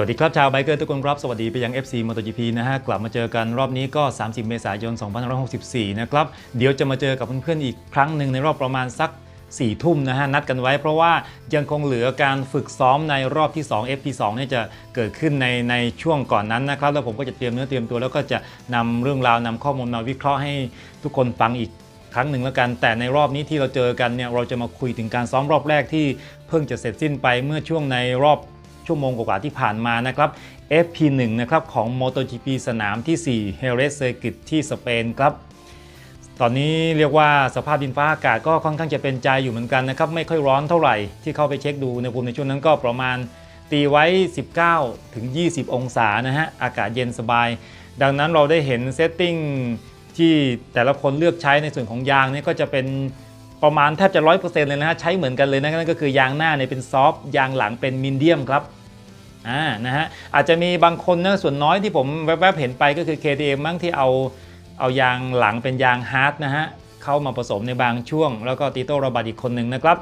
สวัสดีครับ ชาวไบเกอร์ทุกคนครับ สวัสดีไปยัง FC MotoGP นะฮะ กลับมาเจอกันรอบนี้ก็ 30 เมษายน 2564 นะครับ เดี๋ยวจะมาเจอกับเพื่อนๆอีกครั้งหนึ่งในรอบประมาณสัก4ทุ่มนะฮะ นัดกันไว้เพราะว่ายังคงเหลือการฝึกซ้อมในรอบที่ 2 FP2 เนี่ยจะเกิดขึ้นในในช่วงก่อนนั้นนะครับ แล้วผมก็จะเตรียมเนื้อเตรียมตัวแล้วก็จะนำเรื่องราวนำข้อมูลมาวิเคราะห์ให้ทุกคนฟังอีกครั้งหนึ่งแล้วกัน แต่ในรอบนี้ที่เราเจอกันเนี่ยเราจะมาคุยถึงการซ้อมรอบแรกที่เพิ่งจะเสร็จสิ้นไปเมื่อช่วงในรอบ ชั่วโมงกว่าที่ผ่านมานะครับ FP1 นะครับของ MotoGP สนามที่ 4 h e r e z Circuit ที่สเปนครับตอนนี้เรียกว่าสภาพดินฟ้าอากาศก็ค่อนข้างจะเป็นใจอยู่เหมือนกันนะครับไม่ค่อยร้อนเท่าไหร่ที่เข้าไปเช็คดูอุณหภูมิในช่วงนั้นก็ประมาณตีไว้ 19 ถึง 20 องศานะฮะอากาศเย็นสบาย ดังนั้นเราได้เห็นเซตติ้งที่แต่ละคนเลือกใช้ในส่วนของยางนี่ก็จะเป็นประมาณแทบจะ 100%เลยนะฮะใช้เหมือนกันเลยนะนั่นก็คือยางหน้าเนี่ยเป็นซอฟต์ยางหลังเป็นมินเดียมครับ อ่านะฮะอาจจะมีบางคนนะส่วนน้อยที่ผมแวบๆเห็นไปก็คือ KTM มั้งที่เอาเอายางหลังเป็นยางฮาร์ดนะฮะเข้ามาผสมในบางช่วง แล้วก็ติโต้ระบาดอีกคนหนึ่งนะครับ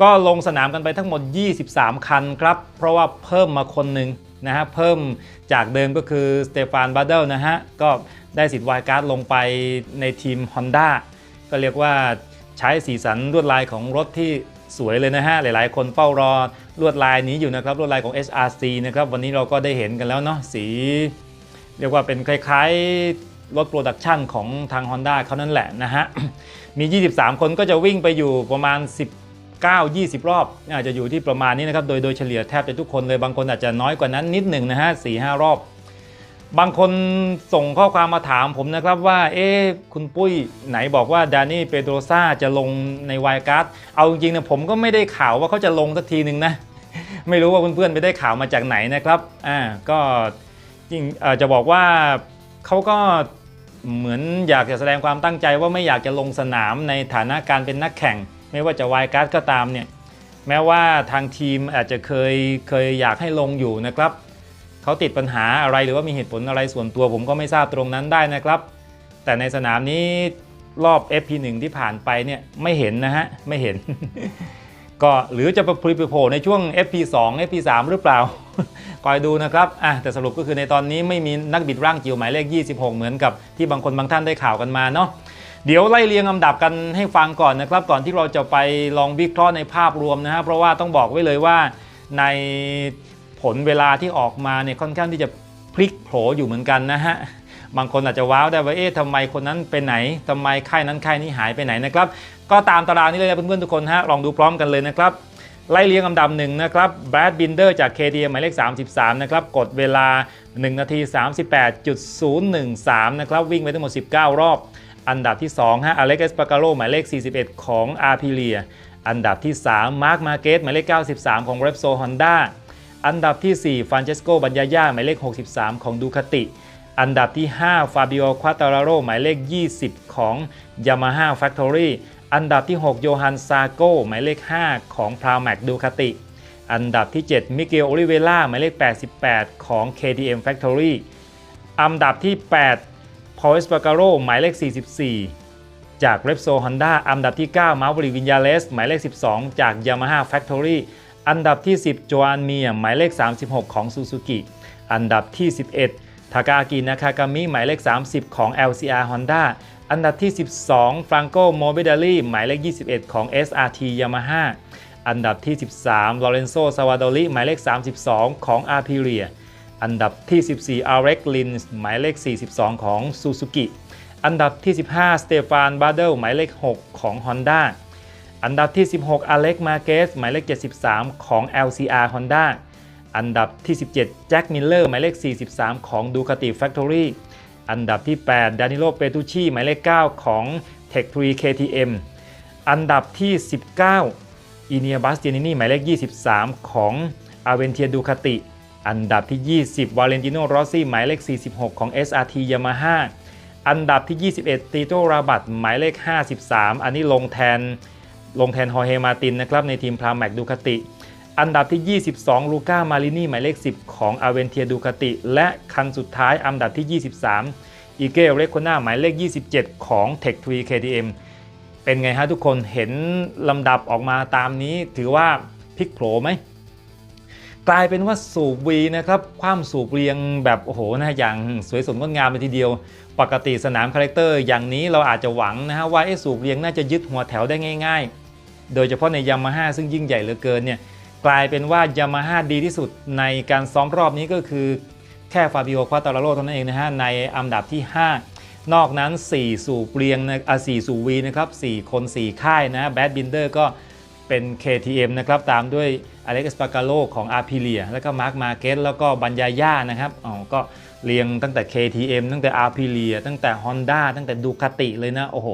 ก็ลงสนามกันไปทั้งหมด 23 คันครับ เพราะว่าเพิ่มมาคนหนึ่งนะฮะเพิ่มจากเดิมก็คือสเตฟานบาเดลนะฮะก็ได้สิทธิ์วายการ์ดลงไปในทีม Honda ก็เรียกว่าใช้สีสันลวดลายของรถที่ สวยเลยนะฮะ หลายๆ คนเฝ้ารอลวดลายนี้อยู่นะครับลวดลายของ SRC นะครับวันนี้เราก็ได้เห็นกันแล้วเนาะสี เรียกว่าเป็นคล้ายๆ รถโปรดักชันของทาง Honda เขานั่นแหละนะฮะ มี 23 คนก็จะวิ่งไปอยู่ประมาณ 19 20 รอบ อาจจะอยู่ที่ประมาณนี้นะครับ โดยโดยเฉลี่ยแทบจะทุกคนเลยบางคนอาจจะน้อยกว่านั้นนิดหนึ่งนะฮะ4-5รอบ บางคนส่งข้อความมาถามผมนะครับว่า เอ๊ะคุณปุ้ยไหนบอกว่าดานี่เปโตรซาจะลงในวายการ์ดเอาจริงๆนะผมก็ไม่ได้ข่าวว่าเขาจะลงสักทีหนึ่งนะ ไม่รู้ว่าเพื่อนๆไปได้ข่าวมาจากไหนนะครับ อ่า ก็จริงอ่จะบอกว่าเขาก็เหมือนอยากจะแสดงความตั้งใจว่าไม่อยากจะลงสนามในฐานะการเป็นนักแข่ง ไม่ว่าจะวายการ์ดก็ตามเนี่ย แม้ว่าทางทีมอาจจะเคยเคยอยากให้ลงอยู่นะครับ เขาติดปัญหาอะไรหรือว่ามีเหตุผลอะไรส่วนตัว ผมก็ไม่ทราบตรงนั้นได้นะครับ แต่ในสนามนี้รอบ FP1 ที่ผ่านไปเนี่ยไม่เห็นนะฮะไม่เห็น ก็หรือจะไปพลิไปโผล่ในช่วง FP2 FP3 หรือเปล่าคอยดูนะครับอะแต่สรุปก็คือในตอนนี้ไม่มีนักบิดร่างจิ๋วหมายเลข 26 เหมือนกับที่บางคนบางท่านได้ข่าวกันมาเนาะเดี๋ยวไล่เรียงลำดับกันให้ฟังก่อนนะครับ ก่อนที่เราจะไปลองวิเคราะห์ในภาพรวมนะฮะเพราะว่าต้องบอกไว้เลยว่าใน ผลเวลาที่ออกมาเนี่ยค่อนข้างที่จะพลิกโผอยู่เหมือนกันนะฮะบางคนอาจจะว้าวได้ว่าเอ๊ะทำไมคนนั้นไปไหนทำไมค่ายนั้นค่ายนี้หายไปไหนนะครับ ก็ตามตารางนี้เลยนะเพื่อนๆทุกคนฮะลองดูพร้อมกันเลยนะครับไล่เรียงลำดับหนึ่งนะครับแบรดบินเดอร์จาก KTM หมายเลข 33 นะครับ กดเวลา 1 นาที 38.013 นะครับ วิ่งไปทั้งหมด 19 รอบ อันดับที่2ฮะอเล็กซ์ปาการโลหมายเลข 41 ของ a p i l i a อันดับที่ 3 มาร์คมาเกสหมายเลข 93 ของ Repsol Honda อันดั อันดับที่ 4ฟ r านเชสโก บัญญาย่าหมายเลข 63 ของดูคาติ อันดับที่ 5 ฟาบิโอ ควาตาราโร หมายเลข 20 ของ Yamaha Factory อันดับที่ 6 โยฮันซาโก หมายเลข 5 ของ p r a m a c Ducati อันดับที่ 7 มิเกลโอลิเวล่า หมายเลข 88 ของ KTM Factory อันดับที่8 p a u l s p a g a r o หมายเลข 44 จาก Repsol Honda อันดับที่9 m a v e r i c Vinales หมายเลข 12 จาก Yamaha Factory อันดับที่ 10 โจอันเมียหมายเลข 36 ของ Suzuki อันดับที่ 11 ทากากินาคากามิหมายเลข 30 ของ LCR Honda อันดับที่ 12 ฟรังโกโมเบดาลีหมายเลข 21 ของ SRT Yamaha อันดับที่ 13 ลอเรนโซ ซาวาโดลิหมายเลข 32 ของ a p i l i a อันดับที่ 14 a r e k Lin หมายเลข 42 ของ Suzuki อันดับที่ 15 สเตฟาน บาเดลหมายเลข 6 ของ Honda อันดับที่ 16อเล็กมาเกสหมายเลข 73 ของ LCR Honda อันดับที่ 17แจ็คมิลเลอร์หมายเลข 43 ของ Ducati Factory อันดับที่ 8 ดานิโลเปตูชีหมายเลข 9 ของ Tech 3 KTM อันดับที่ 19อีเนียบัสเตียนินีหมายเลข 23 ของ a v e n t i a Ducati อันดับที่ 20 วาเลนติโนรอสซี่หมายเลข 46 ของ SRT Yamaha อันดับที่ 21ติโตราบัตหมายเลข 53 อันนี้ลงแทน ลงแทนฮอเฮมาตินนะครับในทีมพราแมกดูคาติอันดับที่ 22 ลูก้า มารินีหมายเลข 10 ของอาเวนเทียดูคาติ และคันสุดท้ายอันดับที่ 23 อีเกลเรโคน่าหมายเลข 27 ของ Tech 3 KTM เป็นไงฮะทุกคนเห็นลำดับออกมาตามนี้ถือว่าพลิกโผลไหมกกลายเป็นว่าสูบวีนะครับความสูบเรียงแบบ โอ้โหนะอย่างสวยสดงดงามเลยทีเดียว ปกติสนามคาแรคเตอร์อย่างนี้เราอาจจะหวังนะฮะว่าไอ้สูบเรียงน่าจะยึดหัวแถวได้ง่าย ๆ โดยเฉพาะในยามาฮ่าซึ่งยิ่งใหญ่เหลือเกินเนี่ยกลายเป็นว่ายามาฮ่าดีที่สุดในการซ้อมรอบนี้ก็คือแค่ฟาบิโอควาตาราโรเท่านั้นเองนะฮะในอันดับที่ 5 นอกนั้น 4 สู่เปลียงนะอะ4สู่วีนะครับ 4 คน 4 ค่ายนะแบดบินเดอร์ก็เป็น KTM นะครับ ตามด้วยอเล็กซ์ปา a าโลของอาร์พิเลียแล้วก็มาร์คมาเกตแล้วก็บัญญาย่านะครับอ๋อก็เรียงตั้งแต่ KTM ตั้งแต่อาร์พิเลียตั้งแต่ Honda ตั้งแต่ดูคาติเลยนะ โอ้โห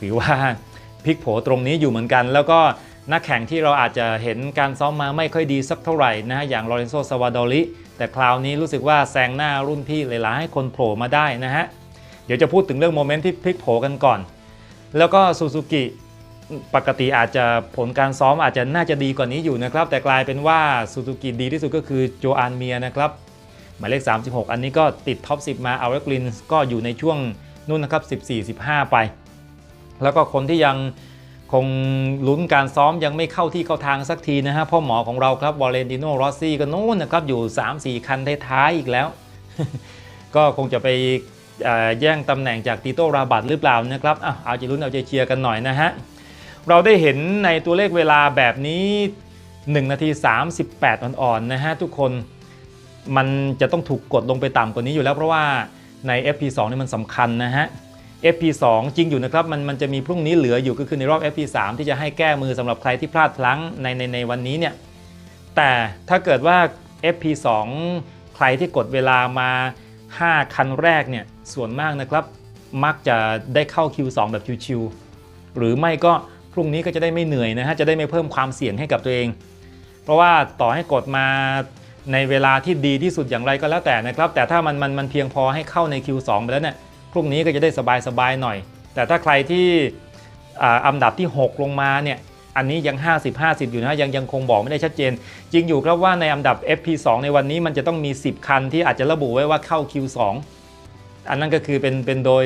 ถือว่า พลิกโผตรงนี้อยู่เหมือนกัน แล้วก็นักแข่งที่เราอาจจะเห็นการซ้อมมาไม่ค่อยดีสักเท่าไหร่นะฮะอย่างลอเรนโซซาวาดอริแต่คราวนี้รู้สึกว่าแซงหน้ารุ่นพี่หลายๆให้คนโผล่มาได้นะฮะเดี๋ยวจะพูดถึงเรื่องโมเมนต์ที่พลิกโผกันก่อน แล้วก็ซูซูกิปกติอาจจะผลการซ้อมอาจจะน่าจะดีกว่านี้อยู่นะครับ แต่กลายเป็นว่าซูซูกิดีที่สุดก็คือโจอานเมียนะครับหมายเลข 36 อันนี้ก็ติดท็อป 10 มาเอาเรกลินก็อยู่ในช่วงนู่นนะครับ 14-15 ไป แล้วก็คนที่ยังคงลุ้นการซ้อมยังไม่เข้าที่เข้าทางสักทีนะฮะพ่อหมอของเราครับวอลเลนติโนรอสซี่ก็นู่นนะครับอยู่ 3-4 คันท้ายๆอีกแล้ว ก็คงจะไปแย่งตำแหน่งจากติโต้ราบัตหรือเปล่านะครับอะเอาใจลุ้นเอาใจเชียร์กันหน่อยนะฮะเราได้เห็นในตัวเลขเวลาแบบนี้ 1 นาที 38 อ่อนๆนะฮะทุกคนมันจะต้องถูกกดลงไปต่ำกว่านี้อยู่แล้วเพราะว่าใน FP2 นี่มันสำคัญนะฮะ FP2 จริงอยู่นะครับมันมันจะมีพรุ่งนี้เหลืออยู่ก็คือในรอบ FP3 ที่จะให้แก้มือสำหรับใครที่พลาดพลั้งในในในวันนี้เนี่ยแต่ถ้าเกิดว่า FP2 ใครที่กดเวลามา 5 คันแรกเนี่ยส่วนมากนะครับ มักจะได้เข้า Q2 แบบชิวๆหรือไม่ก็พรุ่งนี้ก็จะได้ไม่เหนื่อยนะฮะจะได้ไม่เพิ่มความเสี่ยงให้กับตัวเอง เพราะว่าต่อให้กดมาในเวลาที่ดีที่สุดอย่างไรก็แล้วแต่นะครับ แต่ถ้ามันมันมันเพียงพอให้เข้าใน Q2 ไปแล้วเนี่ย พรุ่งนี้ก็จะได้สบายๆหน่อย แต่ถ้าใครที่อ,อันดับที่ 6 ลงมาเนี่ยอันนี้ยัง 50-50 อยู่นะยังยังคงบอกไม่ได้ชัดเจน จริงอยู่ครับว่าในอันดับ FP2 ในวันนี้มันจะต้องมี 10 คันที่อาจจะระบุไว้ว่าเข้า Q2 อันนั้นก็คือเป็นเป็นโดย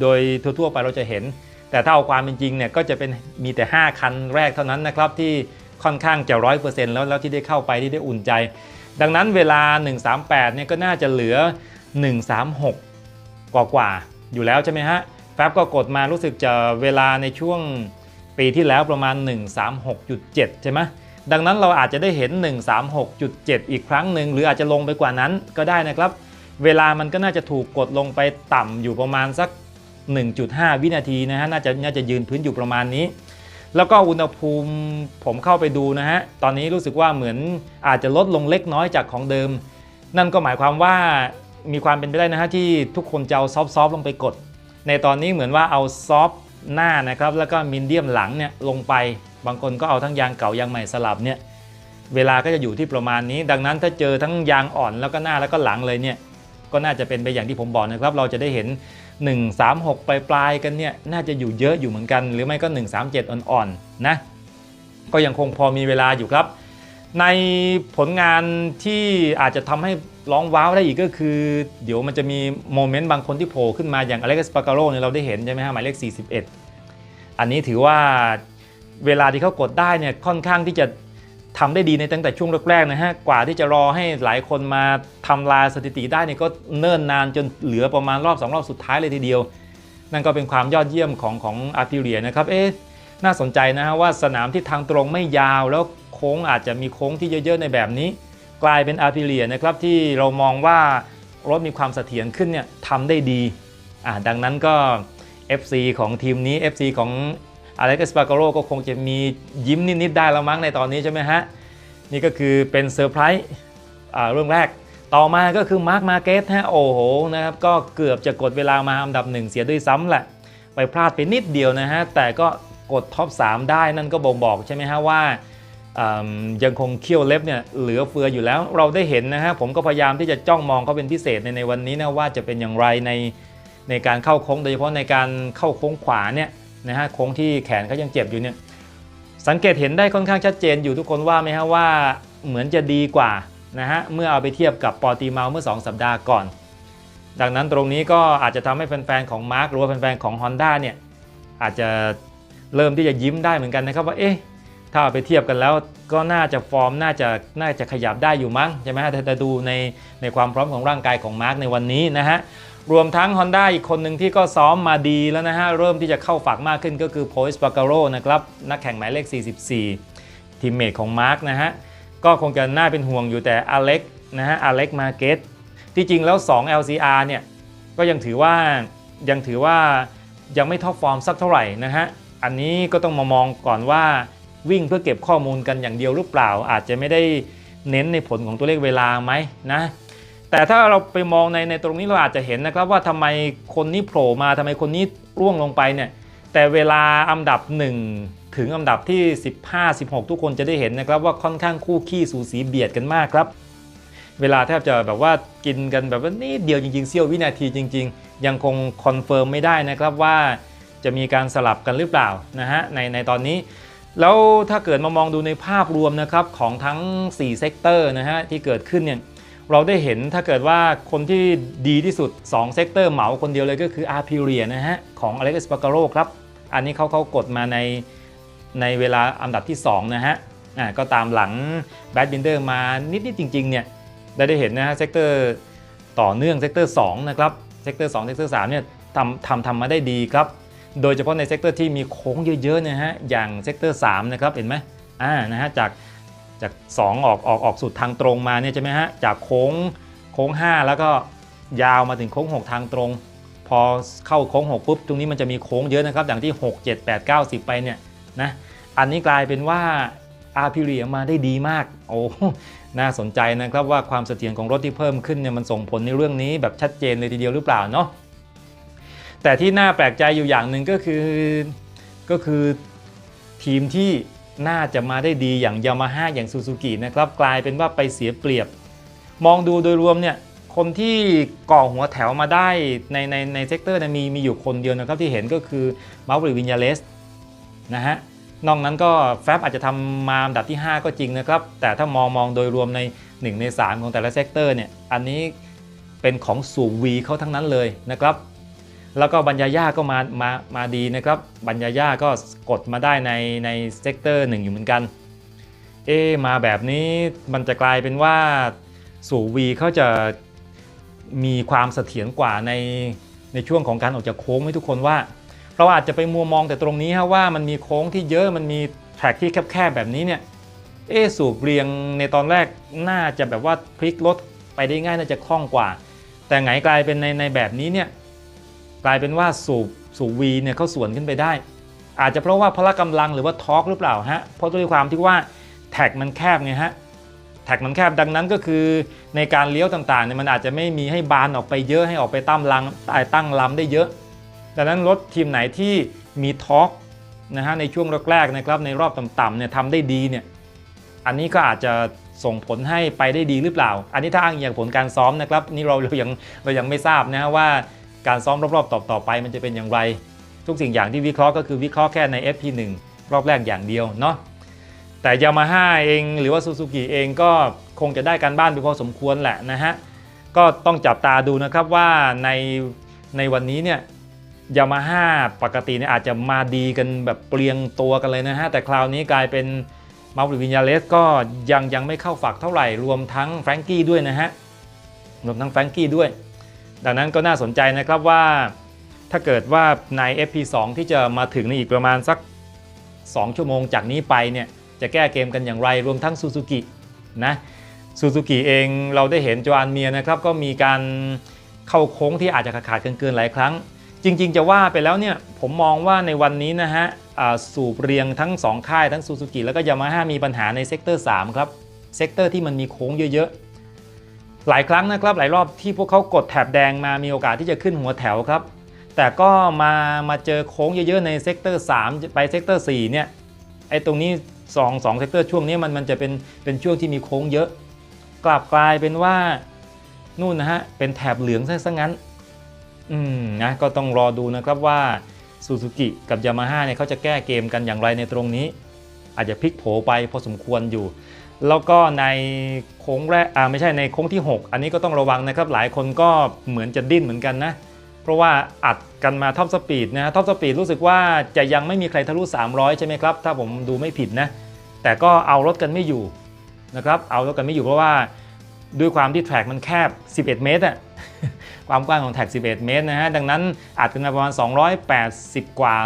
โดยทั่วๆไปเราจะเห็น แต่ถ้าเอาความเป็นจริงเนี่ยก็จะเป็นมีแต่ 5 คันแรกเท่านั้นนะครับที่ค่อนข้างจะร้อยเปอร์เซ็นต์แล้วแล้วที่ได้เข้าไปที่ได้อุ่นใจ ดังนั้นเวลา 138เนี่ยก็น่าจะเหลือ 136 กว่ากว่าๆอยู่แล้วใช่ไหมฮะแฟบก็กดมารู้สึกจะเวลาในช่วงปีที่แล้วประมาณ 136.7 ใช่ไหมดังนั้นเราอาจจะได้เห็น 136.7 อีกครั้งหนึ่งหรืออาจจะลงไปกว่านั้นก็ได้นะครับ เวลามันก็น่าจะถูกกดลงไปต่ำอยู่ประมาณสัก 1.5 วินาทีนะฮะน่าจะน่าจะยืนพื้นอยู่ประมาณนี้ แล้วก็อุณหภูมิผมเข้าไปดูนะฮะ ตอนนี้รู้สึกว่าเหมือนอาจจะลดลงเล็กน้อยจากของเดิม นั่นก็หมายความว่า มีความเป็นไปได้นะฮะที่ทุกคนจะเอาซอฟต์ๆลงไปกด ในตอนนี้เหมือนว่าเอาซอฟต์หน้านะครับแล้วก็มินเดียมหลังเนี่ยลงไป บางคนก็เอาทั้งยางเก่ายางใหม่สลับเนี่ยเวลาก็จะอยู่ที่ประมาณนี้ ดังนั้นถ้าเจอทั้งยางอ่อนแล้วก็หน้าแล้วก็หลังเลยเนี่ยก็น่าจะเป็นไปอย่างที่ผมบอกนะครับ เราจะได้เห็น 136 ปลายปลายกันเนี่ยน่าจะอยู่เยอะอยู่เหมือนกัน หรือไม่ก็ 137 อ่อนๆนะก็ยังคงพอมีเวลาอยู่ครับ ในผลงานที่อาจจะทำให้ ร้องว้าวได้อีกก็คือ เดี๋ยวมันจะมีโมเมนต์บางคนที่โผล่ขึ้นมาอย่างอเล็กซ์ปา a าโ o เนี่ยเราได้เห็นใช่ไหมฮะหมายเลข 41 อันนี้ถือว่าเวลาที่เขากดได้เนี่ยค่อนข้างที่จะทำได้ดีในตั้งแต่ช่วงแรกๆนะฮะ กว่าที่จะรอให้หลายคนมาทำลายสถิติได้เนี่ยก็เนิ่นนานจนเหลือประมาณรอบสองรอบสุดท้ายเลยทีเดียว นั่นก็เป็นความยอดเยี่ยมของของอาร์พิเรียนะครับ เอ๊ะ น่าสนใจนะฮะว่าสนามที่ทางตรงไม่ยาวแล้วโค้งอาจจะมีโค้งที่เยอะๆในแบบนี้ กลายเป็นอาร์พิเรียนะครับที่เรามองว่ารถมีความเสถียรขึ้นเนี่ยทำได้ดีอ่าดังนั้นก็ FC ของทีมนี้ FC ของอเล็กซ์ปา a าโ o ก็คงจะมียิ้มนิดๆได้แล้วมั้งในตอนนี้ใช่ไหมฮะ นี่ก็คือเป็นเซอร์ไพรส์อ่าเรื่องแรก ต่อมาก็คือมาร์คมาเก็ตฮะโอ้โหนะครับก็เกือบจะกดเวลามาอันดับหนึ่งเสียด้วยซ้ำแหละ ไปพลาดไปนิดเดียวนะฮะ แต่ก็กดท็อป 3 ได้นั่นก็บ่งบอกใช่ไหมฮะว่า ยังคงเขี้ยวเล็บเนี่ยเหลือเฟืออยู่แล้ว เราได้เห็นนะฮะผมก็พยายามที่จะจ้องมองเขาเป็นพิเศษในในวันนี้นะว่าจะเป็นอย่างไรในในการเข้าโค้งโดยเฉพาะในการเข้าโค้งขวาเนี่ยนะฮะโค้งที่แขนเขายังเจ็บอยู่เนี่ยสังเกตเห็นได้ค่อนข้างชัดเจนอยู่ทุกคนว่าไหมฮะว่าเหมือนจะดีกว่านะฮะเมื่อเอาไปเทียบกับปอร์ติเมาเมื่อ 2 สัปดาห์ก่อน ดังนั้นตรงนี้ก็อาจจะทำให้แฟนๆของมาร์คหรือว่าแฟนๆของ Honda เนี่ยอาจจะเริ่มที่จะยิ้มได้เหมือนกันนะครับว่าเอ๊ะ ถ้าไปเทียบกันแล้วก็น่าจะฟอร์มน่าจะน่าจะขยับได้อยู่มั้งใช่ไหมฮะแต่แต่ดูในในความพร้อมของร่างกายของมาร์กในวันนี้นะฮะรวมทั้ง Honda อีกคนหนึ่งที่ก็ซ้อมมาดีแล้วนะฮะ เริ่มที่จะเข้าฝักมากขึ้นก็คือโพสปาการโรนะครับ นักแข่งหมายเลข 44 ทีมเมทของมาร์กนะฮะ ก็คงจะน่าเป็นห่วงอยู่แต่อเล็กนะฮะอเล็กมาเกตที่จริงแล้ว 2 LCR เนี่ย ก็ยังถือว่ายังถือว่ายังไม่ท็อปฟอร์มสักเท่าไหร่นะฮะ อันนี้ก็ต้องมามองก่อนว่า วิ่งเพื่อเก็บข้อมูลกันอย่างเดียวหรือเปล่า อาจจะไม่ได้เน้นในผลของตัวเลขเวลาไหมนะแต่ถ้าเราไปมองในในตรงนี้เราอาจจะเห็นนะครับว่าทำไมคนนี้โผล่มาทำไมคนนี้ร่วงลงไปเนี่ยแต่เวลาอันดับ 1 ถึงอันดับที่ 15 16 ทุกคนจะได้เห็นนะครับว่าค่อนข้างคู่ขี้สูสีเบียดกันมากครับ เวลาแทบจะแบบว่ากินกันแบบว่านิดเดียวจริงๆเสี้ยววินาทีจริง ๆ ยังคงคอนเฟิร์มไม่ได้นะครับว่าจะมีการสลับกันหรือเปล่านะฮะในในตอนนี้ แล้วถ้าเกิดมามองดูในภาพรวมนะครับของทั้ง 4 เซกเตอร์นะฮะที่เกิดขึ้นเนี่ยเราได้เห็นถ้าเกิดว่าคนที่ดีที่สุด 2 เซกเตอร์เหมาคนเดียวเลยก็คืออาร์พิเรียนะฮะของอเล็กซ์ปาการโรครับ อันนี้เขาเขากดมาในในเวลาอันดับที่ 2 นะฮะอ่าก็ตามหลังแบดบินเดอร์มานิดๆจริงๆเนี่ยได้ได้เห็นนะฮะเซกเตอร์ต่อเนื่องเซกเตอร์2นะครับเซกเตอร์2เซกเตอร์3เนี่ยทำทำทำมาได้ดีครับ โดยเฉพาะในเซกเตอร์ที่มีโค้งเยอะๆนะฮะอย่างเซกเตอร์3นะครับเห็นไหมอ่านะฮะจากจาก2ออกออกออกสุดทางตรงมาเนี่ยใช่ไหมฮะจากโค้งโค้ง 5 แล้วก็ยาวมาถึงโค้ง 6 ทางตรง พอเข้าโค้ง 6 ปุ๊บ ตรงนี้มันจะมีโค้งเยอะนะครับ อย่างที่ 6 7 8 9 10 ไปเนี่ยนะอันนี้กลายเป็นว่าอาร์พิเรียมาได้ดีมาก โอ้น่าสนใจนะครับว่าความเสถียรของรถที่เพิ่มขึ้นเนี่ยมันส่งผลในเรื่องนี้แบบชัดเจนเลยทีเดียวหรือเปล่าเนาะ แต่ที่น่าแปลกใจอยู่อย่างหนึ่งก็คือก็คือทีมที่น่าจะมาได้ดีอย่างยามาฮ่าอย่างซูซูกินะครับกลายเป็นว่าไปเสียเปรียบ มองดูโดยรวมเนี่ยคนที่ก่อหัวแถวมาได้ในในในเซกเตอร์เนี่ยมีมีอยู่คนเดียวนะครับที่เห็นก็คือมาร์วิวินยาเลสนะฮะนอกนั้นก็แฟบอาจจะทำมาอันดับที่ 5 ก็จริงนะครับ แต่ถ้ามองมองโดยรวมใน 1 ใน 3 ของแต่ละเซกเตอร์เนี่ยอันนี้เป็นของสูวีเขาทั้งนั้นเลยนะครับ แล้วก็บัญญาย่าก็มามามาดีนะครับบัญญาย่าก็กดมาได้ในในเซกเตอร์หนึ่งอยู่เหมือนกัน เอะมาแบบนี้มันจะกลายเป็นว่าสูวีเขาจะมีความเสถียรกว่าในในช่วงของการออกจากโค้งให้ทุกคนว่า เราอาจจะไปมัวมองแต่ตรงนี้ฮะว่ามันมีโค้งที่เยอะมันมีแทร็กที่แคบๆแบบนี้เนี่ยเอะสูบเรียงในตอนแรกน่าจะแบบว่าพลิกรถไปได้ง่ายน่าจะคล่องกว่า แต่ไงกลายเป็นในในแบบนี้เนี่ย กลายเป็นว่าสูบสูบวีเนี่ยเขาสวนขึ้นไปได้ อาจจะเพราะว่าพละกำลังหรือว่าทอร์กหรือเปล่าฮะเพราะด้วยความที่ว่าแท็กมันแคบไงฮะแท็กมันแคบดังนั้นก็คือในการเลี้ยวต่างๆเนี่ยมันอาจจะไม่มีให้บานออกไปเยอะให้ออกไปตั้งลำตั้งลำได้เยอะ ดังนั้นรถทีมไหนที่มีทอร์กนะฮะในช่วงแรกๆนะครับในรอบต่ำๆเนี่ยทำได้ดีเนี่ยอันนี้ก็อาจจะส่งผลให้ไปได้ดีหรือเปล่า อันนี้ถ้าอ้างอิงจากผลการซ้อมนะครับนี่เราเรายังเรายังไม่ทราบนะฮะว่า การซ้อมรอบๆต่อๆไปมันจะเป็นอย่างไร ทุกสิ่งอย่างที่วิเคราะห์ก็คือวิเคราะห์แค่ใน FP1 รอบแรกอย่างเดียวเนาะแต่ยามาฮ่าเองหรือว่าซูซูกิเองก็คงจะได้การบ้านไปพอสมควรแหละนะฮะก็ต้องจับตาดูนะครับว่าในในวันนี้เนี่ยยามาฮ่าปกติเนี่ยอาจจะมาดีกันแบบเปลียงตัวกันเลยนะฮะแต่คราวนี้กลายเป็นมาริวินยาเลสก็ยังยังไม่เข้าฝักเท่าไหร่รวมทั้งแฟรงกี้ด้วยนะฮะรวมทั้งแฟรงกี้ด้วย ดังนั้นก็น่าสนใจนะครับว่าถ้าเกิดว่าใน FP2 ที่จะมาถึงในอีกประมาณสัก 2 ชั่วโมงจากนี้ไปเนี่ยจะแก้เกมกันอย่างไรรวมทั้งซูซูกินะซูซูกิเองเราได้เห็นจอานเมียนะครับก็มีการเข้าโค้งที่อาจจะขาดเกินๆหลายครั้ง จริง ๆ จะว่าไปแล้วเนี่ยผมมองว่าในวันนี้นะฮะสูบเรียงทั้ง 2 ค่ายทั้งซูซูกิแล้วก็ยามาฮ่ามีปัญหาในเซกเตอร์3ครับเซกเตอร์ที่มันมีโค้งเยอะๆ หลายครั้งนะครับหลายรอบที่พวกเขากดแถบแดงมามีโอกาสที่จะขึ้นหัวแถวครับ แต่ก็มามาเจอโค้งเยอะๆในเซกเตอร์3ไปเซกเตอร์4เนี่ยไอ้ตรงนี้2 2เซกเตอร์ช่วงนี้มันมันจะเป็นเป็นช่วงที่มีโค้งเยอะ กลับกลายเป็นว่านู่นนะฮะเป็นแถบเหลืองซะงั้นอืมนะก็ต้องรอดูนะครับว่าซูซูกิกับยามาฮ่าเนี่ยเขาจะแก้เกมกันอย่างไรในตรงนี้ อาจจะพลิกโผไปพอสมควรอยู่ แล้วก็ในโค้งแรกอ่าไม่ใช่ในโค้งที่ 6 อันนี้ก็ต้องระวังนะครับ หลายคนก็เหมือนจะดิ้นเหมือนกันนะ เพราะว่าอัดกันมาท็อปสปีดนะท็อปสปีดรู้สึกว่าจะยังไม่มีใครทะลุ 300 ใช่ไหมครับ ถ้าผมดูไม่ผิดนะ แต่ก็เอารถกันไม่อยู่นะครับ เอารถกันไม่อยู่เพราะว่าด้วยความที่แทร็กมันแคบ 11 เมตรอะความกว้างของแท็ก 11 เมตรนะฮะ ดังนั้นอัดกันมาประมาณ 280 กว่า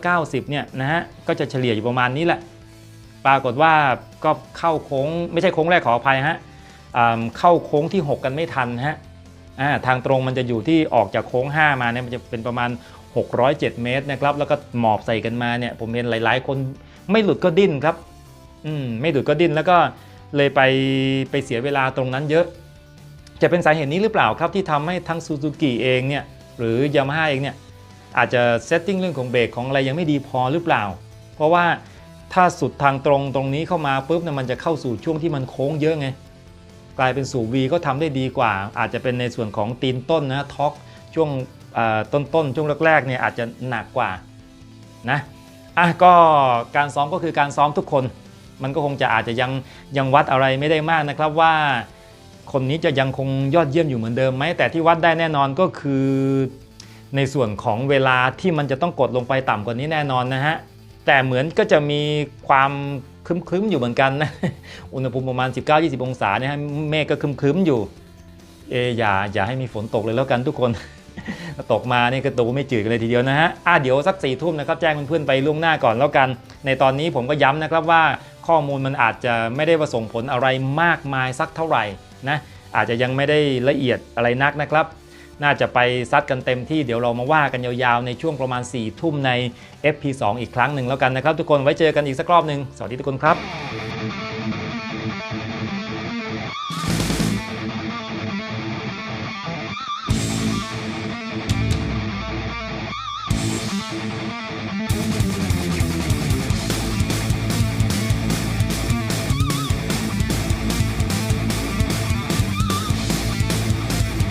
290 เนี่ยนะฮะ ก็จะเฉลี่ยอยู่ประมาณนี้แหละ ปรากฏว่า ก็เข้าโค้งไม่ใช่โค้งแรกขออภัยฮะเข้าโค้งที่ 6 กันไม่ทันฮะทางตรงมันจะอยู่ที่ออกจากโค้ง 5 มาเนี่ยมันจะเป็นประมาณ 607 เมตรนะครับแล้วก็หมอบใส่กันมาเนี่ยผมเห็นหลาย ๆ คนไม่หลุดก็ดิ้นครับอืมไม่หลุดก็ดิ้นแล้วก็เลยไปไปเสียเวลาตรงนั้นเยอะ จะเป็นสาเหตุนี้หรือเปล่าครับที่ทำให้ทั้งซูซูกิเองเนี่ยหรือยามาฮ่าเองเนี่ยอาจจะเซตติ้งเรื่องของเบรกของอะไรยังไม่ดีพอหรือเปล่า เพราะว่า ถ้าสุดทางตรงตรงนี้เข้ามาปุ๊บเนี่ยมันจะเข้าสู่ช่วงที่มันโค้งเยอะไง กลายเป็นสู่ V ก็ทำได้ดีกว่า อาจจะเป็นในส่วนของตีนต้นนะท็อกช่วงต้นต้นๆช่วงแรกๆเนี่ยอาจจะหนักกว่านะอะก็การซ้อมก็คือการซ้อมทุกคน มันก็คงจะอาจจะยังยังวัดอะไรไม่ได้มากนะครับว่า คนนี้จะยังคงยอดเยี่ยมอยู่เหมือนเดิมไหมแต่ที่วัดได้แน่นอนก็คือ ในส่วนของเวลาที่มันจะต้องกดลงไปต่ำกว่านี้แน่นอนนะฮะ แต่เหมือนก็จะมีความครึ้มๆอยู่เหมือนกันนะ อุณหภูมิประมาณ 19-20 องศาเนี่ยฮะเมฆก็ครึ้มๆอยู่เอออย่าอย่าให้มีฝนตกเลยแล้วกันทุกคนตกมานี่ก็ตูไม่จืดกันเลยทีเดียวนะฮะอะเดี๋ยวสักสี่ทุ่มนะครับแจ้งเพื่อนๆไปล่วงหน้าก่อนแล้วกัน ในตอนนี้ผมก็ย้ำนะครับว่าข้อมูลมันอาจจะไม่ได้ประส่งผลอะไรมากมายสักเท่าไหร่นะอาจจะยังไม่ได้ละเอียดอะไรนักนะครับ น่าจะไปซัดกันเต็มที่เดี๋ยวเรามาว่ากันยาวๆ ในช่วงประมาณ4ี่ทุ่มใน FP2 อีกครั้งหนึ่งแล้วกันนะครับ ทุกคนไว้เจอกันอีกสักรอบหนึ่งสวัสดีทุกคนครับ